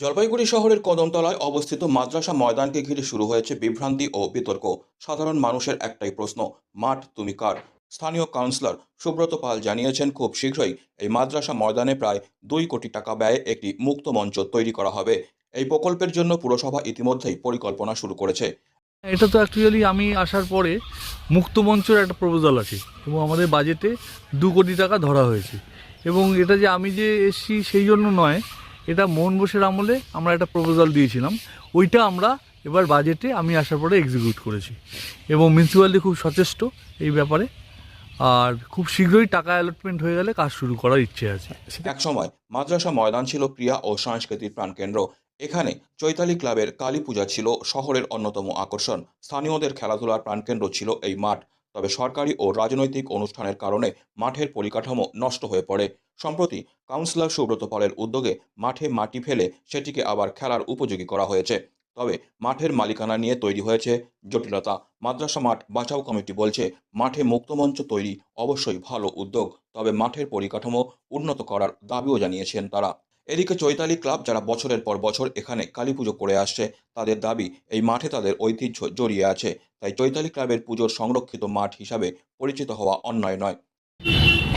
জলপাইগুড়ি শহরের কদমতলায় অবস্থিত মাদ্রাসা ময়দানকে ঘিরে শুরু হয়েছে বিভ্রান্তি ও বিতর্ক। সাধারণ মানুষের একটাই প্রশ্ন, মাঠ তুমি কার? স্থানীয় কাউন্সিলর সুব্রত পাল জানিয়েছেন, খুব শীঘ্রই এই মাদ্রাসা ময়দানে প্রায় দুই কোটি টাকা ব্যয়ে একটি মুক্ত মঞ্চ তৈরি করা হবে। এই প্রকল্পের জন্য পুরসভা ইতিমধ্যেই পরিকল্পনা শুরু করেছে। এটা তো অ্যাকচুয়ালি আমি আসার পরে মুক্তমঞ্চের একটা প্রপোজাল আছে এবং আমাদের বাজেটে দু কোটি টাকা ধরা হয়েছে। এবং এটা যে আমি যে এসছি সেই জন্য নয় এটা মোহন বোসের আমলে আমরা একটা প্রপোজাল দিয়েছিলাম। ওইটা আমরা এবার বাজেটে আমি আসার পরে এক্সিকিউট করেছি। এবং মিউনিসিপ্যালিটি খুব সচেষ্ট এই ব্যাপারে। আর খুব শীঘ্রই টাকা অ্যালটমেন্ট হয়ে গেলে কাজ শুরু করার ইচ্ছে আছে। এক সময় মাদ্রাসা ময়দান ছিল ক্রিয়া ও সাংস্কৃতিক প্রাণকেন্দ্র। এখানে চৈতালি ক্লাবের কালী পূজা ছিল শহরের অন্যতম আকর্ষণ। স্থানীয়দের খেলাধুলার প্রাণকেন্দ্র ছিল এই মাঠ। তবে সরকারি ও রাজনৈতিক অনুষ্ঠানের কারণে মাঠের পরিকাঠামো নষ্ট হয়ে পড়ে। সম্প্রতি কাউন্সিলর সুব্রত পালের উদ্যোগে মাঠে মাটি ফেলে সেটিকে আবার খেলার উপযোগী করা হয়েছে। তবে মাঠের মালিকানা নিয়ে তৈরি হয়েছে জটিলতা। মাদ্রাসা মাঠ বাঁচাও কমিটি বলছে, মাঠে মুক্তমঞ্চ তৈরি অবশ্যই ভালো উদ্যোগ, তবে মাঠের পরিকাঠামো উন্নত করার দাবিও জানিয়েছেন তারা। এদিকে চৈতালি ক্লাব যারা বছরের পর বছর এখানে কালী পুজো করে আসছে, তাদের দাবি এই মাঠে তাদের ঐতিহ্য জড়িয়ে আছে। তাই চৈতালি ক্লাবের পুজোর সংরক্ষিত মাঠ হিসাবে পরিচিত হওয়া অন্যায় নয়।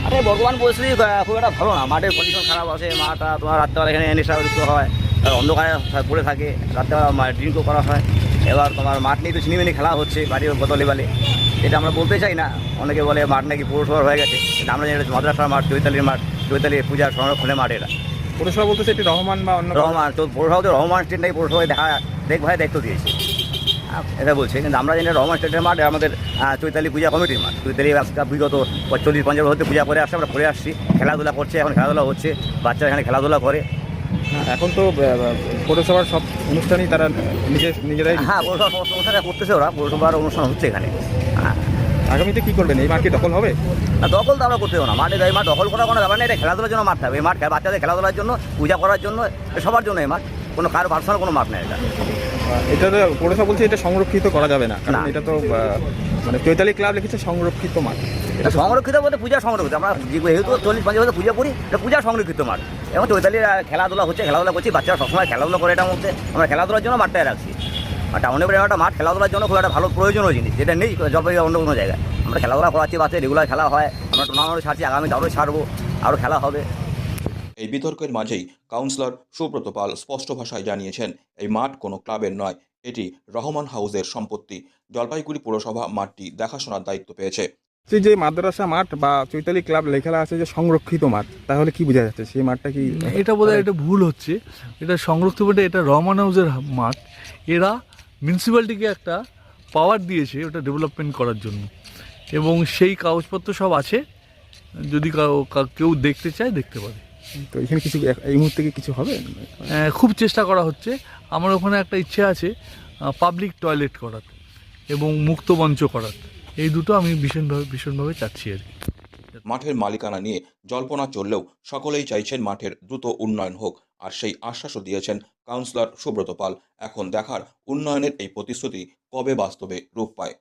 আরে বর্তমান পরিস্থিতি খুব একটা ভালো না। মাঠের কন্ডিশন খারাপ আছে মাঠটা তোমার রাত্রেবেলা এখানে নেশাযুক্ত হয় অন্ধকারে পড়ে থাকে, রাত্রেবেলা ড্রিঙ্কও করা হয়। এবার তোমার মাঠ নিয়ে তো চিনিমিনি খেলা হচ্ছে, বাড়ির গত লেভেলে এটা আমরা বলতে চাই না। অনেকে বলে মাঠ নাকি পৌরসভার হয়ে গেছে আমরা জানি মাদ্রাসার মাঠ, চৈতালির মাঠ চৈতালি পূজার সংরক্ষণের মাঠ এটা। পৌরসভা বলতেছে এটি রহমান বা অন্য রহমান তো পৌরসভা তো রহমান স্টেট নাকি পৌরসভায় দেখা দেখভাই দায়িত্ব দিয়েছে। এটা বলছে। কিন্তু আমরা জানি রহমান স্টেটের মাঠ আমাদের চৈতালি পূজা কমিটির মাঠ। চৈতালি আজকে বিগত চল্লিশ পঞ্চাশ বছর পূজা করে আসছে আমরা করে আসছি। খেলাধুলা করছে এখন খেলাধুলা হচ্ছে বাচ্চারা এখানে খেলাধুলা করে। এখন তো পৌরসভার সব অনুষ্ঠানই তারা নিজে নিজেরাই হ্যাঁ পৌরসভা অনুষ্ঠানটা করতেছে ওরা। পৌরসভার অনুষ্ঠান হচ্ছে এখানে। হ্যাঁ আগামীতে কি করবেন? এই মাঠ কি দখল হবে? না দখল তো আমরা করতে দেবো না। মাঠে এই মাঠ দখল করার কোনো ব্যাপার নেই এটা খেলাধুলার জন্য মাঠ থাকবে এই মাঠ বাচ্চাদের খেলাধুলার জন্য পূজা করার জন্য সবার জন্য এই মাঠ। কোনো কারও পার্সোনাল কোনো মাঠ নেই এটা। এটা তো পৌরসভা বলছে এটা সংরক্ষিত করা যাবে না কারণ না। এটা তো মানে চৈতালি ক্লাব লিখেছে সংরক্ষিত মাঠ। এটা সংরক্ষিত বলতে পূজা সংরক্ষিত। আমরা যেহেতু চল্লিশ পঞ্চাশ বছর পূজা করি এটা পূজা সংরক্ষিত মাঠ। এবং চৈতালি খেলাধুলা হচ্ছে খেলাধুলা করছি বাচ্চারা সবসময় খেলাধুলা করে এটার মধ্যে। আমরা খেলাধুলার জন্য মাঠটায় রাখছি। আর টাউনে বেড়ে একটা মাঠ খেলাধুলার জন্য খুব একটা ভালো প্রয়োজনীয় জিনিস। যেটা নেই জলপাইগুড়ি অন্য কোনো জায়গায়। আমরা খেলাধুলা করাচ্ছি বাচ্চা রেগুলার খেলা হয়। আমরা টুর্নামেন্ট ছাড়ছি আগামী আরও ছাড়বো আরও খেলা হবে। এই বিতর্কের মাঝেই কাউন্সিলর সুব্রত পাল স্পষ্ট ভাষায় জানিয়েছেন এই মাঠ কোনো ক্লাবের নয় এটি রহমান হাউসের সম্পত্তি। জলপাইগুড়ি পুরসভা মাঠটি দেখাশোনার দায়িত্ব পেয়েছে। সেই যে মাদ্রাসা মাঠ বা চৈতালি ক্লাব লেখা আছে যে সংরক্ষিত মাঠ তাহলে কি বোঝা যাচ্ছে? সেই মাঠটা কি এটা বোধহয় এটা ভুল হচ্ছে। এটা সংরক্ষিত বটে এটা রহমান হাউসের মাঠ। এরা মিউনিসিপ্যালিটিকে একটা পাওয়ার দিয়েছে ওটা ডেভেলপমেন্ট করার জন্য। এবং সেই কাগজপত্র সব আছে যদি কাউ- দেখতে চায় দেখতে পারে তো এখানে কিছু এই মুহূর্তে কিছু হবে? খুব চেষ্টা করা হচ্ছে। আমার ওখানে একটা ইচ্ছে আছে পাবলিক টয়লেট করার এবং মুক্ত মঞ্চ করার। এই দুটো আমি ভীষণভাবে ভীষণভাবে চাচ্ছি আর কি। মাঠের মালিকানা নিয়ে জল্পনা চললেও সকলেই চাইছেন মাঠের দ্রুত উন্নয়ন হোক, আর সেই আশ্বাসও দিয়েছেন কাউন্সিলর সুব্রত পাল। এখন দেখার উন্নয়নের এই প্রতিশ্রুতি কবে বাস্তবে রূপ পায়?